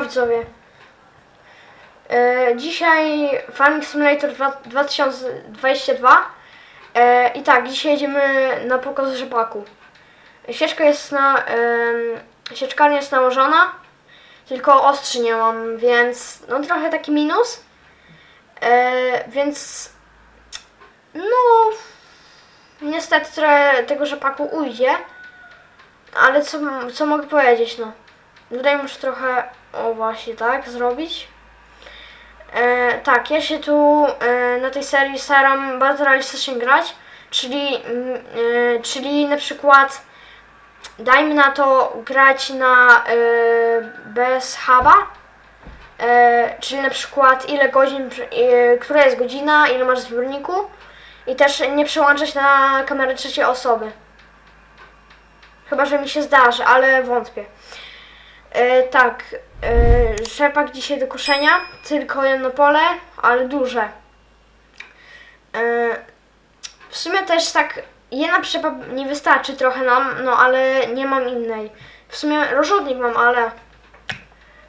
Widzowie. E, dzisiaj Farming Simulator dwa- 2022 e, i tak, dzisiaj jedziemy na pokaz rzepaku. Sieczka jest na, em, sieczkarnia jest nałożona, tylko ostrzy nie mam, więc no trochę taki minus. E, więc no niestety trochę tego rzepaku ujdzie, ale co, co mogę powiedzieć no. Tutaj muszę trochę, o właśnie tak, zrobić. E, tak, ja się tu e, na tej serii staram bardzo realistycznie grać, czyli, mm, e, czyli na przykład dajmy na to grać na e, bez huba, e, czyli na przykład ile godzin, e, która jest godzina, ile masz w zbiorniku i też nie przełączać na kamerę trzeciej osoby. Chyba, że mi się zdarzy, ale wątpię. E, tak, e, rzepak dzisiaj do koszenia, tylko jedno pole, ale duże. E, w sumie też tak, jedna przyczepa nie wystarczy trochę nam, no ale nie mam innej. W sumie rozrzutnik mam, ale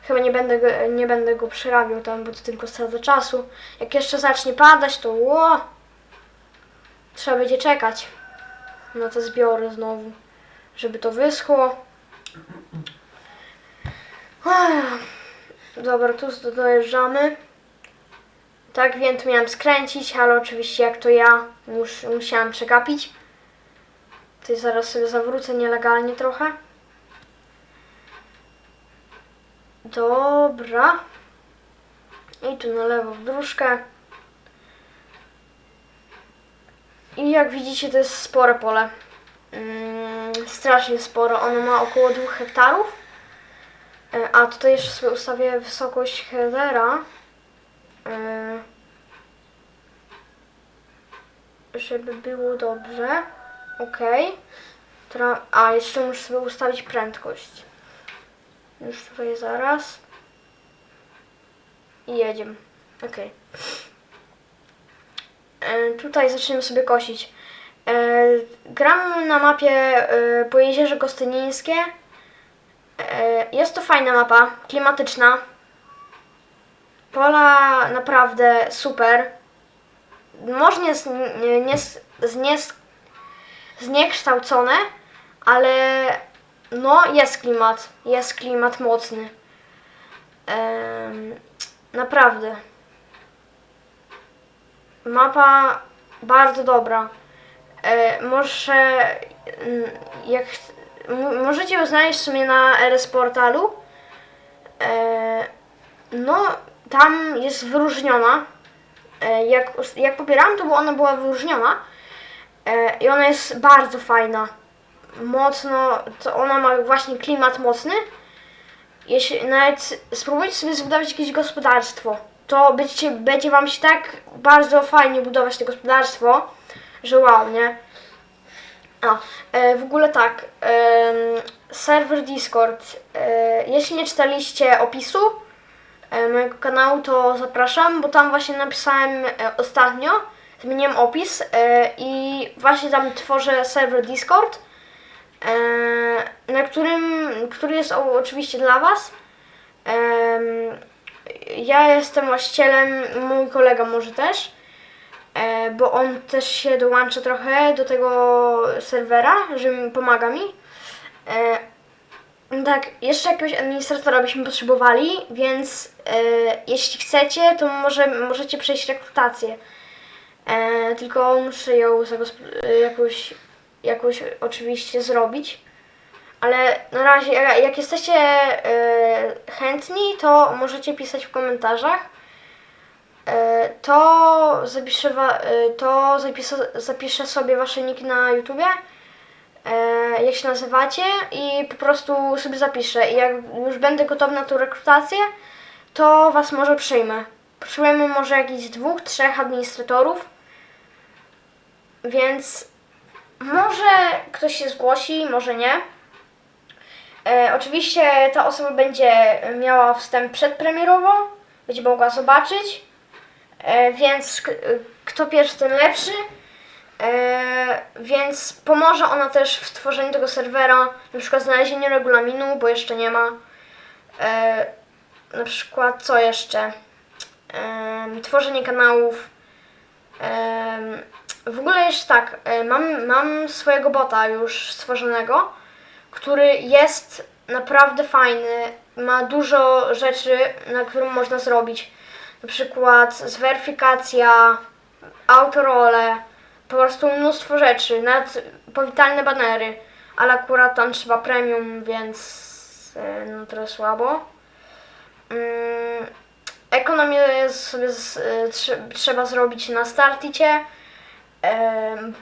chyba nie będę go, nie będę go przerabiał tam, bo to tylko strata czasu. Jak jeszcze zacznie padać, to ło, trzeba będzie czekać na te zbiory znowu, żeby to wyschło. Dobra, tu do- dojeżdżamy. Tak więc miałem skręcić, ale oczywiście jak to ja mus, musiałam przegapić. Tutaj zaraz sobie zawrócę nielegalnie trochę. Dobra. I tu na lewo w dróżkę. I jak widzicie to jest spore pole. Mm, strasznie sporo. Ono ma około 2 hektarów. E, A tutaj jeszcze sobie ustawię wysokość headera. e, Żeby było dobrze. Ok. A, jeszcze muszę sobie ustawić prędkość. Już tutaj zaraz. I jedziemy. Ok. E, Tutaj zaczniemy sobie kosić. Gram na mapie e, po jeziorze Gostynińskie. E, Jest to fajna mapa, klimatyczna. Pola naprawdę super. Nie, z- nie, zniekształcone, ale no jest klimat. Jest klimat mocny. Naprawdę. Mapa bardzo dobra. E, może mm, jak możecie ją znaleźć w sumie na LS Portalu. E, no, tam jest wyróżniona. E, jak, jak pobierałam, to ona była wyróżniona. E, I ona jest bardzo fajna. Mocno, to ona ma właśnie klimat mocny. Jeśli nawet spróbujcie sobie zbudować jakieś gospodarstwo, to będziecie, będzie wam się tak bardzo fajnie budować to gospodarstwo, że wow, nie? A, e, w ogóle tak, em, serwer Discord. E, jeśli nie czytaliście opisu e, mojego kanału, to zapraszam, bo tam właśnie napisałem e, ostatnio, zmieniłem opis e, i właśnie tam tworzę serwer Discord, e, na którym, który jest o, oczywiście dla Was. Ja jestem właścicielem, mój kolega może też bo on też się dołącza trochę do tego serwera, że mi pomaga mi. E, tak, jeszcze jakiegoś administratora byśmy potrzebowali, więc e, jeśli chcecie, to może, możecie przejść rekrutację. E, tylko muszę ją e, jakoś, jakoś oczywiście zrobić. Ale na razie, jak jesteście e, chętni, to możecie pisać w komentarzach. E, to zapiszę, e, to zapiszę, zapiszę sobie wasze niki na YouTubie, e, jak się nazywacie i po prostu sobie zapiszę. I jak już będę gotowy na tą rekrutację, to was może przyjmę. Potrzebujemy może jakichś dwóch, trzech administratorów, więc może ktoś się zgłosi, może nie. E, oczywiście ta osoba będzie miała wstęp przedpremierowo, będzie mogła zobaczyć. E, więc kto pierwszy, ten lepszy. E, więc pomoże ona też w stworzeniu tego serwera, na przykład znalezieniu regulaminu, bo jeszcze nie ma. E, na przykład co jeszcze? Tworzenie kanałów. W ogóle jeszcze tak, mam, mam swojego bota już stworzonego, który jest naprawdę fajny. Ma dużo rzeczy, na którym można zrobić. Na przykład zweryfikacja, autorole, po prostu mnóstwo rzeczy, nawet powitalne banery, ale akurat tam trzeba premium, więc e, no trochę słabo. Mm, Ekonomię sobie z, e, trze- trzeba zrobić na starticie,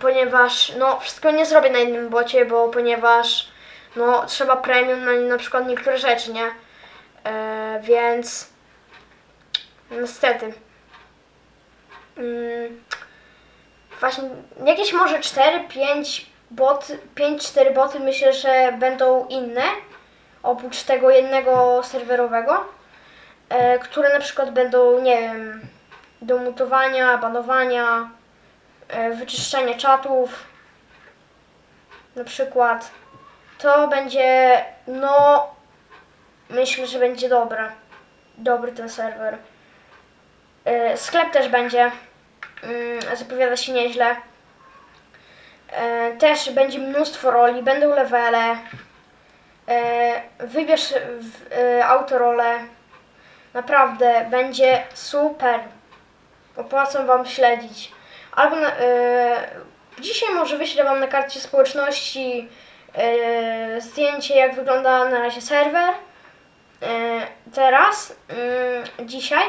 ponieważ no wszystko nie zrobię na jednym bocie, bo ponieważ no trzeba premium na, na przykład niektóre rzeczy, nie? E, więc niestety. Mm, właśnie jakieś może 4-5 boty, 5-4 boty myślę, że będą inne, oprócz tego jednego serwerowego, e, które na przykład będą, nie wiem, do mutowania, banowania, e, wyczyszczania czatów, na przykład. To będzie, no, myślę, że będzie dobre. Dobry ten serwer. E, Sklep też będzie. Mm, Zapowiada się nieźle. E, Też będzie mnóstwo roli, będą levele. E, Wybierz autorolę. Naprawdę będzie super. Opłacam Wam śledzić. Albo na, dzisiaj może wyślę Wam na karcie społeczności zdjęcie, jak wygląda na razie serwer. Teraz, mm, dzisiaj.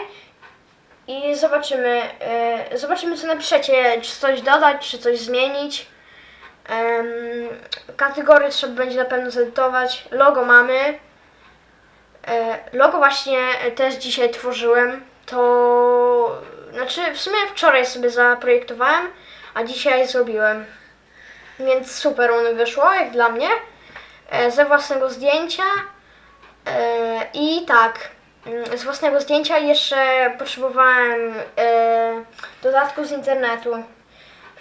I zobaczymy, e, zobaczymy co napiszecie, czy coś dodać, czy coś zmienić. Em, kategorie trzeba będzie na pewno zedytować. Logo mamy. E, logo właśnie też dzisiaj tworzyłem. To znaczy w sumie wczoraj sobie zaprojektowałem, a dzisiaj zrobiłem. Więc super ono wyszło, jak dla mnie. E, ze własnego zdjęcia. E, I tak, z własnego zdjęcia jeszcze potrzebowałem e, dodatku z internetu.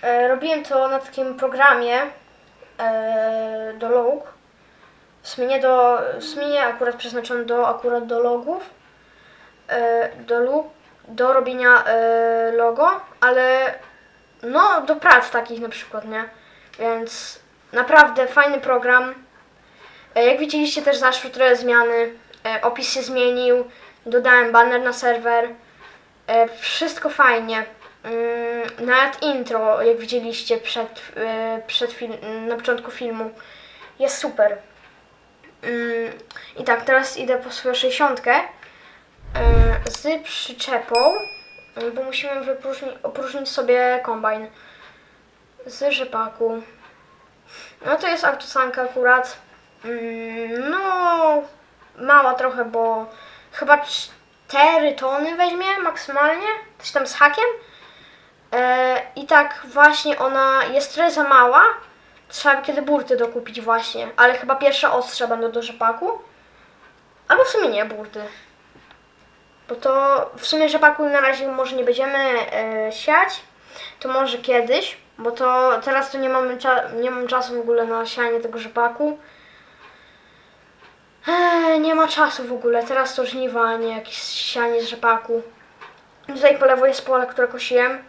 E, robiłem to na takim programie do log. W sumie do, w sumie akurat przeznaczony do, akurat do logów. Do lub, do robienia logo, ale no do prac takich na przykład, nie? Więc naprawdę fajny program. Jak widzieliście też zaszły trochę zmiany. E, Opis się zmienił, dodałem banner na serwer. E, Wszystko fajnie. Mm, Nawet intro, jak widzieliście przed, e, przed na początku filmu, jest super. Mm, I tak, teraz idę po swoją 60 e, z przyczepą, bo musimy opróżnić sobie kombajn z rzepaku. No to jest autosanka akurat. Mm, No, mała trochę, bo chyba 4 tony weźmie maksymalnie, coś tam z hakiem. E, I tak właśnie ona jest trochę za mała. Trzeba by kiedy burty dokupić właśnie, ale chyba pierwsze ostrza będą do rzepaku. Albo w sumie nie burty. Bo to w sumie rzepaku na razie może nie będziemy e, siać. To może kiedyś, bo to teraz to nie, mamy nie mam czasu w ogóle na sianie tego rzepaku. Eee, nie ma czasu w ogóle. Teraz to żniwa, nie jakieś sianie z rzepaku. Tutaj po lewo jest pole, które kosiłem.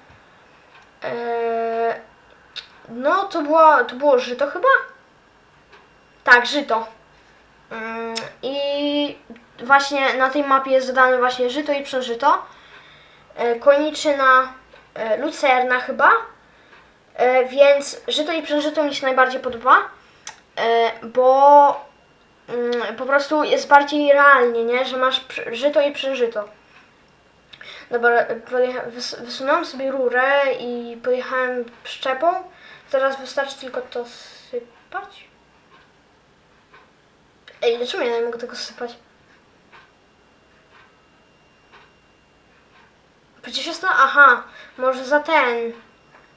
Eee, no, to było, to było żyto chyba? Tak, żyto. Mm, I właśnie na tej mapie jest dodane właśnie żyto i przeżyto. E, Koniczyna, e, lucerna chyba. E, Więc żyto i przeżyto mi się najbardziej podoba, e, bo mm, po prostu jest bardziej realnie, nie? Że masz żyto i przeżyto. Dobra, wysunąłem sobie rurę i pojechałem przyczepą. Teraz wystarczy tylko to sypać. Ej, dlaczego ja nie mogę tego sypać? Przecież jest na... Aha, może za ten.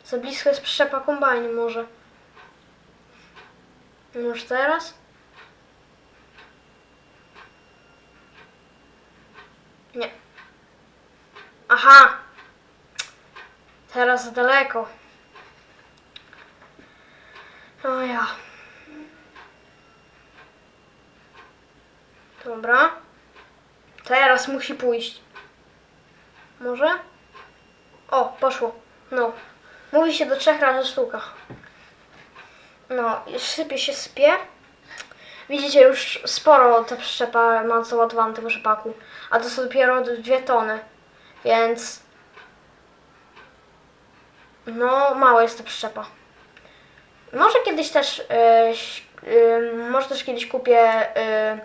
Za blisko jest przyczepa kombajnu może. Może teraz? Nie. Aha! Teraz daleko. O ja. Dobra. Teraz musi pójść. Może? O, poszło. No. Mówi się do trzech razy sztuka. No, sypie się sypie. Widzicie, już sporo ta przyczepa ma załadowane tego rzepaku. A to są dopiero dwie tony. Więc... No, mała jest ta przyczepa. Może kiedyś też... Yy, yy, może też kiedyś kupię yy,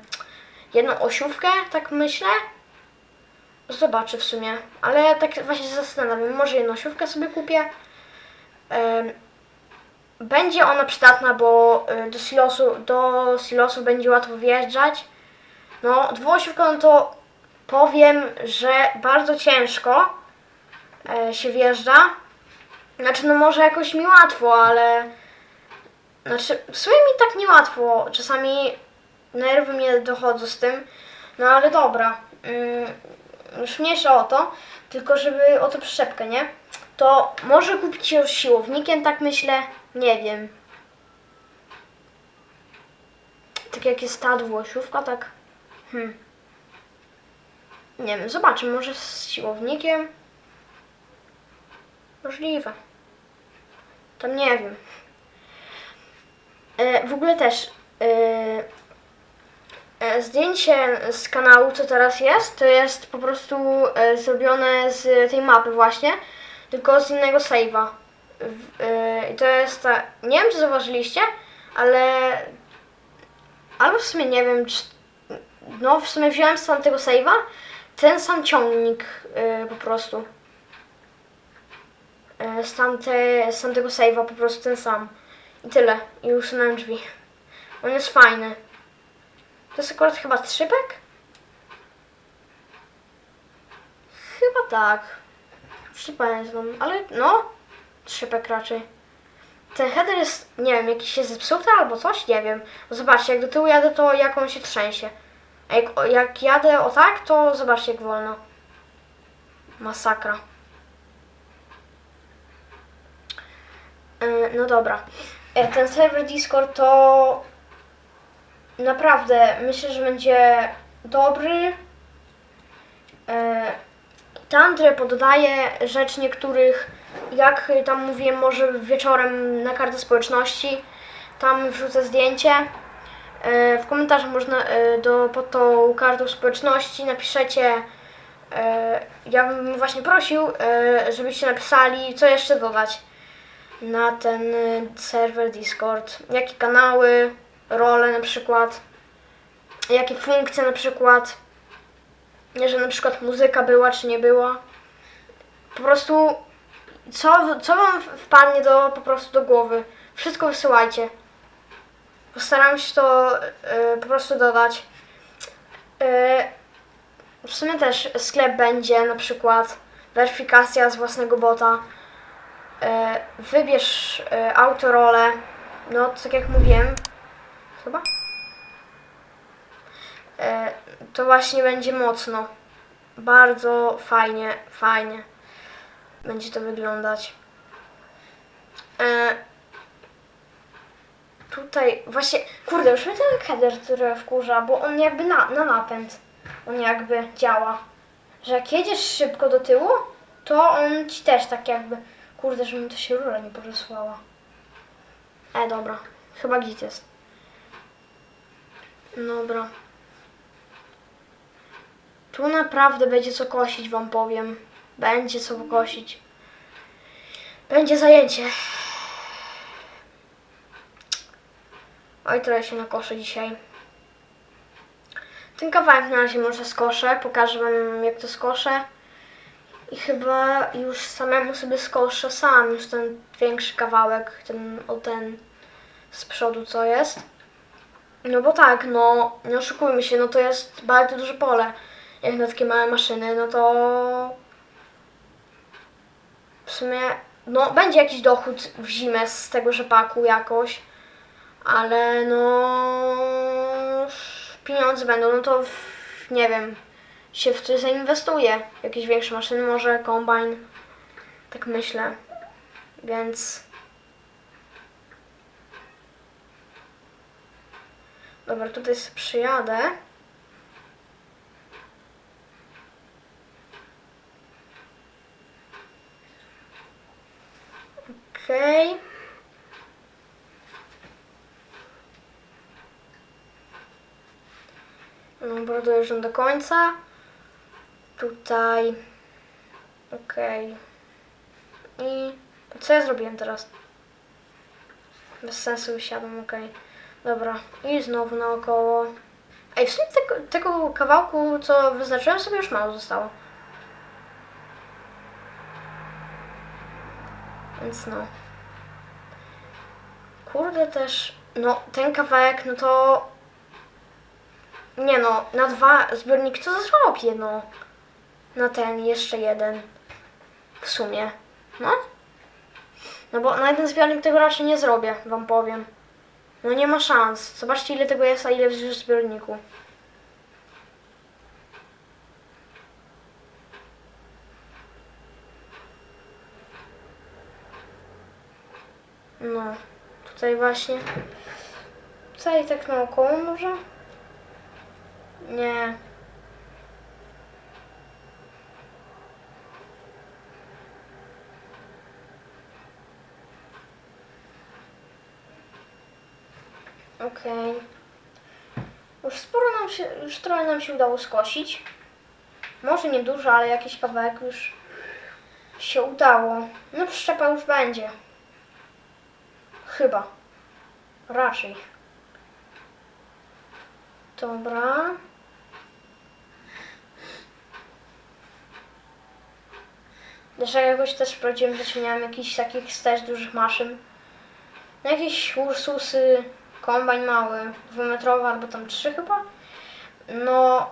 jedną osiówkę, tak myślę. Zobaczę w sumie. Ale tak właśnie się zastanawiam. Może jedną osiówkę sobie kupię. Em, będzie ona przydatna, bo y, do silosu, do silosu będzie łatwo wjeżdżać. No, dwuosiówką no to powiem, że bardzo ciężko e, się wjeżdża. Znaczy, no może jakoś mi łatwo, ale... Znaczy, w sumie mi tak niełatwo. Czasami nerwy mnie dochodzą z tym. No ale dobra. Mm, już mniejsza o to, tylko żeby o to przyczepkę, nie? To może kupić ją z siłownikiem, tak myślę. Nie wiem. Tak jak jest ta dwuosiówka, tak. Hmm. Nie wiem, zobaczę, może z siłownikiem. Możliwe. Tam nie wiem. E, w ogóle też. E, e, zdjęcie z kanału, co teraz jest, to jest po prostu e, zrobione z tej mapy właśnie, tylko z innego save'a. E, I to jest ta. Nie wiem, czy zauważyliście, ale. Albo w sumie nie wiem, czy. No, w sumie wziąłem z tamtego save'a ten sam ciągnik e, po prostu. E, z, tamte, z tamtego save'a po prostu ten sam. I tyle. I usunąłem drzwi. On jest fajny. To jest akurat chyba trzypek? Chyba tak. Już nie pamiętam, ale no, trzypek raczej. Ten header jest, nie wiem, jakiś jest zepsuty albo coś, nie wiem. Zobaczcie, jak do tyłu jadę, to jak on się trzęsie. A jak, jak jadę o tak, to zobaczcie, jak wolno. Masakra. Yy, No dobra. E, Ten serwer Discord to naprawdę myślę, że będzie dobry. E, trochę poddaję rzecz niektórych, jak tam mówiłem, może wieczorem na kartę społeczności. Tam wrzucę zdjęcie. E, W komentarzach można e, do, pod tą kartą społeczności napiszecie. e, Ja bym właśnie prosił, żebyście napisali, co jeszcze dodać na ten serwer Discord. Jakie kanały, role na przykład, jakie funkcje na przykład, że na przykład muzyka była czy nie była. Po prostu co, co wam wpadnie do, po prostu do głowy. Wszystko wysyłajcie. Postaram się to y, po prostu dodać. Y, w sumie też sklep będzie na przykład weryfikacja z własnego bota. E, wybierz e, autorolę. No, tak jak mówiłem, chyba. E, to właśnie będzie mocno. Bardzo fajnie, fajnie będzie to wyglądać. E, tutaj właśnie, kurde, już mnie ten header, który wkurza, bo on jakby na, na napęd, on jakby działa. Że jak jedziesz szybko do tyłu, to on ci też tak jakby, kurde, że mi to się rura nie porysowała. E, dobra, chyba git jest. Dobra. Tu naprawdę będzie co kosić, wam powiem. Będzie co kosić. Będzie zajęcie. Oj, trochę się nakoszę dzisiaj. Ten kawałek na razie może skoszę. Pokażę wam jak to skoszę. I chyba już samemu sobie skoszę sam już ten większy kawałek, ten o ten z przodu co jest. No bo tak, no nie oszukujmy się, no to jest bardzo duże pole. Jak na takie małe maszyny, no to w sumie no będzie jakiś dochód w zimę z tego rzepaku jakoś, ale no pieniądze będą, no to w, nie wiem, się w coś zainwestuje. Jakieś większe maszyny, może kombajn, tak myślę. Więc Dobra, tutaj sobie przyjadę. Okej. Dobra, dojeżdżam do końca. Tutaj. Okej. I co ja zrobiłem teraz? Bez sensu wysiadam, okej. Dobra. I znowu naokoło. Ej, w sumie tego, tego kawałku, co wyznaczyłem sobie już mało zostało. Więc no. Kurde też, no ten kawałek, no to... Nie no, na dwa zbiorniki to zrobię, no. Na ten, jeszcze jeden. W sumie. No. No bo na jeden zbiornik tego raczej nie zrobię, wam powiem. No nie ma szans. Zobaczcie ile tego jest, a ile w zbiorniku. No, tutaj właśnie. Tutaj tak naokoło może? Nie. Okej. Już sporo nam się, już trochę nam się udało skosić. Może nie dużo, ale jakiś kawałek już się udało. No przyczepa już będzie. Chyba. Raczej. Dobra. Też jakoś też w prawdziwym życiu miałam jakichś takich też dużych maszyn. No jakieś Ursusy, kombajn mały, dwumetrowy albo tam trzy chyba. No,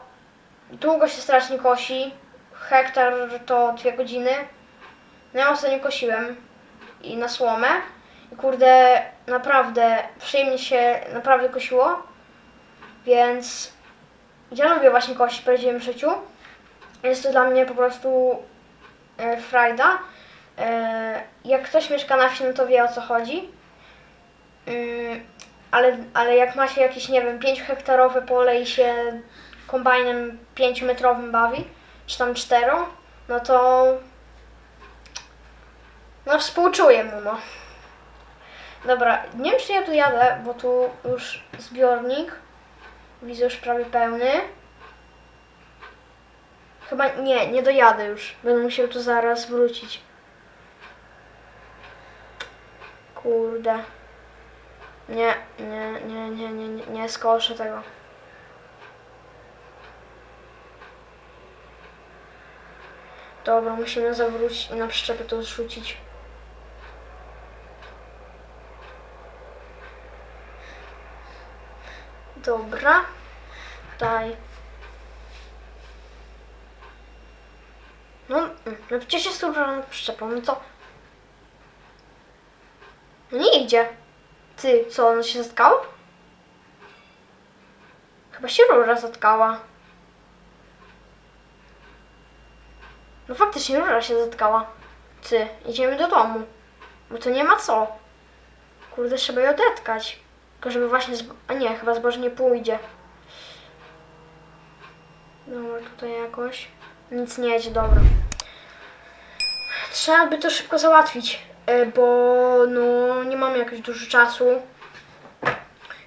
długo się strasznie kosi. Hektar to dwie godziny. No ja ostatnio kosiłem i na słomę. Kurde, naprawdę przyjemnie się naprawdę kosiło. Więc ja lubię właśnie kosić w prawdziwym życiu. Jest to dla mnie po prostu e, frajda. E, jak ktoś mieszka na wsi, no to wie o co chodzi. Mm, ale, ale jak ma się jakieś, nie wiem, 5 hektarowe pole i się kombajnem 5 metrowym bawi, czy tam 4, no to no współczuję mu, no. Dobra, nie wiem czy ja tu jadę, bo tu już zbiornik widzę już prawie pełny. Chyba nie, nie dojadę już. Będę musiał tu zaraz wrócić. Kurde. Nie, nie, nie, nie, nie, nie, nie skoszę tego. Dobra, musimy zawrócić i na przyczepę to zrzucić. Dobra. Daj. No, mm, no przecież jest nad przyczepą, no to... No nie idzie. Ty, co, ona się zatkała? Chyba się rura zatkała. No faktycznie rura się zatkała. Ty, idziemy do domu. Bo to nie ma co. Kurde, trzeba je odetkać. Tylko żeby właśnie... Zbo- A nie, chyba zboże nie pójdzie. Dobra, tutaj jakoś. Nic nie jedzie, dobra. Trzeba by to szybko załatwić, e, bo no nie mamy jakoś dużo czasu.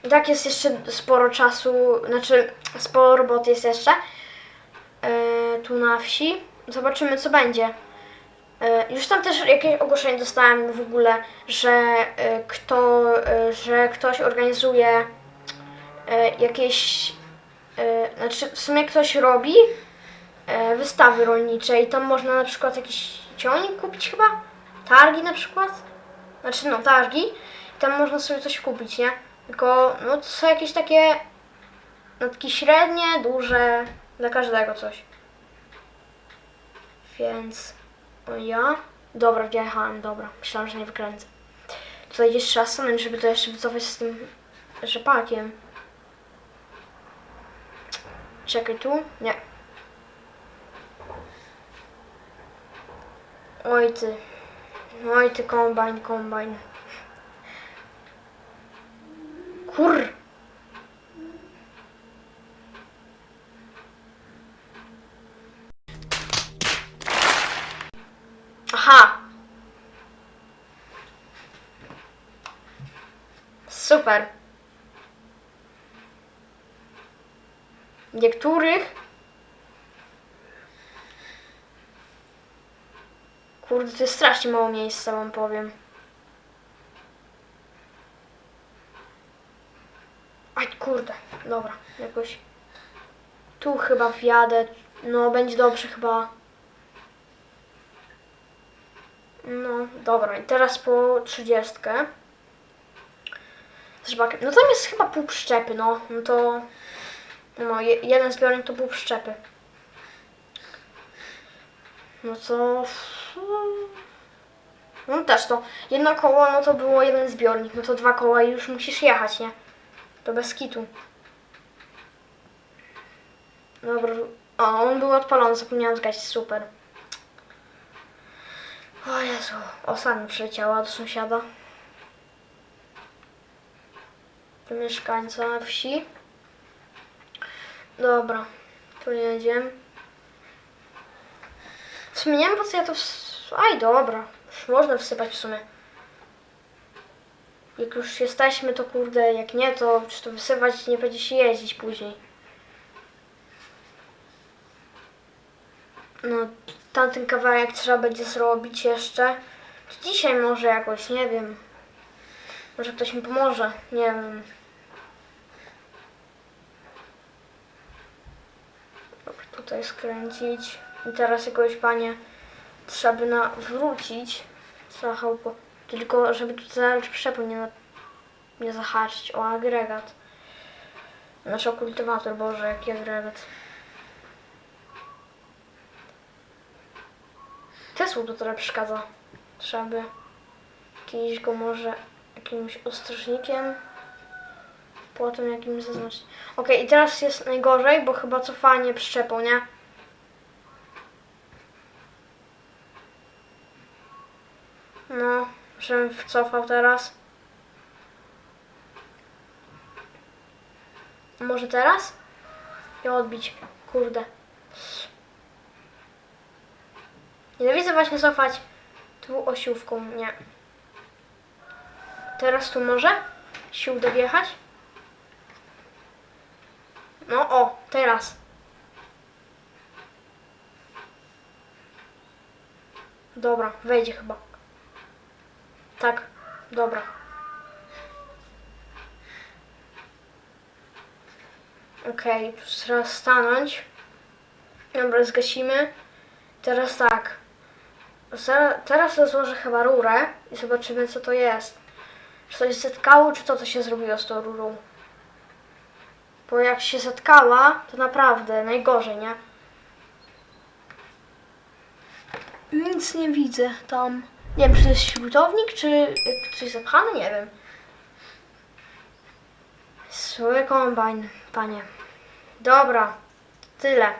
I tak jest jeszcze sporo czasu, znaczy sporo roboty jest jeszcze e, tu na wsi. Zobaczymy co będzie. E, Już tam też jakieś ogłoszenie dostałem w ogóle, że e, kto, e, że ktoś organizuje jakieś, znaczy w sumie ktoś robi wystawy rolnicze i tam można na przykład jakiś ciągnik kupić chyba, targi na przykład, znaczy no targi, i tam można sobie coś kupić, nie? Tylko no to są jakieś takie, no takie średnie, duże, dla każdego coś. Więc ja, dobra, wjechałem, dobra, myślałam, że nie wykręcę. Tutaj trzeba stanąć, żeby to jeszcze wycofać z tym rzepakiem. Czekaj tu, nie. Oj ty. Oj ty kombajn, kombajn. Kur. Aha. Super. Niektórych Kurde, to jest strasznie mało miejsca, wam powiem. Aj, kurde, dobra, jakoś tu chyba wjadę. No, będzie dobrze chyba. No, dobra, i teraz po trzydziestkę. Z żbakiem. No tam jest chyba pół przyczepy, no. No to... No, je, jeden zbiornik to pół przyczepy. No co... No też to. Jedno koło, no to było jeden zbiornik. No to dwa koła i już musisz jechać, nie? To bez kitu. Dobra. O, on był odpalony, zapomniałam zgasić. Super. O Jezu. O, sami przyleciała do sąsiada. Do mieszkańca wsi. Dobra. Tu jedziemy. W sumie nie wiem po co ja to ws... Aj, dobra. Już można wsypać w sumie. Jak już jesteśmy, to kurde, jak nie, to czy to wysypać nie będzie się jeździć później. No, tamten kawałek trzeba będzie zrobić jeszcze. Czy dzisiaj może jakoś, nie wiem. Może ktoś mi pomoże, nie wiem. Dobra, tutaj skręcić. I teraz jakoś panie trzeba by na wrócić. Tylko żeby tu zaraz przepł nie, nie zahaczyć o agregat. Znaczy o kultywator, Boże, jaki agregat. Tesło to trochę przeszkadza. Trzeba by kiedyś go może jakimś ostrożnikiem potem jakimś zaznaczyć. Okej, i teraz jest najgorzej, bo chyba cofanie przyczepą, nie? No, żebym wcofał teraz. Może teraz? I odbić. Kurde. Nienawidzę właśnie cofać dwuosiówką, nie. Teraz tu może się uda wjechać? No o, teraz. Dobra, wejdzie chyba. Tak, dobra. Okej, okay, trzeba stanąć. Dobra, zgasimy. Teraz tak. Teraz rozłożę chyba rurę i zobaczymy co to jest. Czy coś zetkało, czy to co się zrobiło z tą rurą. Bo jak się zatkała, to naprawdę najgorzej, nie? Nic nie widzę tam. Nie wiem, czy to jest śrutownik, czy coś zapchane, nie wiem. Zły kombajn, panie. Dobra, tyle.